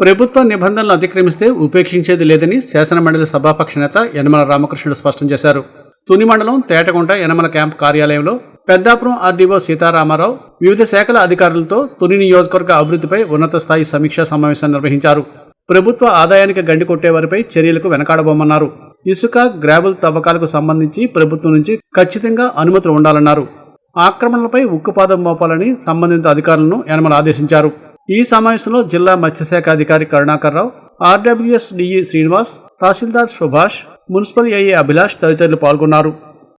ప్రభుత్వ నిబంధనలు అతిక్రమిస్తే ఉపేక్షించేది లేదని శాసనమండలి సభాపక్ష నేత యనమల రామకృష్ణుడు స్పష్టం చేశారు. తుని మండలం తేటగుంట యనమల క్యాంప్ కార్యాలయంలో పెద్దాపురం ఆర్డీఓ సీతారామారావు వివిధ శాఖల అధికారులతో తుని నియోజకవర్గ అభివృద్ధిపై ఉన్నత స్థాయి సమీక్షా సమావేశం నిర్వహించారు. ప్రభుత్వ ఆదాయానికి గండి కొట్టేవారిపై చర్యలకు వెనకాడబోమన్నారు. ఇసుక గ్రాబుల్ తవ్వకాలకు సంబంధించి ప్రభుత్వం నుంచి ఖచ్చితంగా అనుమతులు ఉండాలన్నారు. ఆక్రమణలపై ఉక్కుపాదం మోపాలని సంబంధిత అధికారులను యనమల ఆదేశించారు. ఈ సమావేశంలో జిల్లా మత్స్యశాఖ అధికారి కరుణాకర్ రావు ఆర్డబ్ల్యూఎస్ డిఈ శ్రీనివాస్ తహసీల్దార్ సుభాష్ మున్సిపల్ ఏఏ అభిలాష్ తదితరులు పాల్గొన్నారు.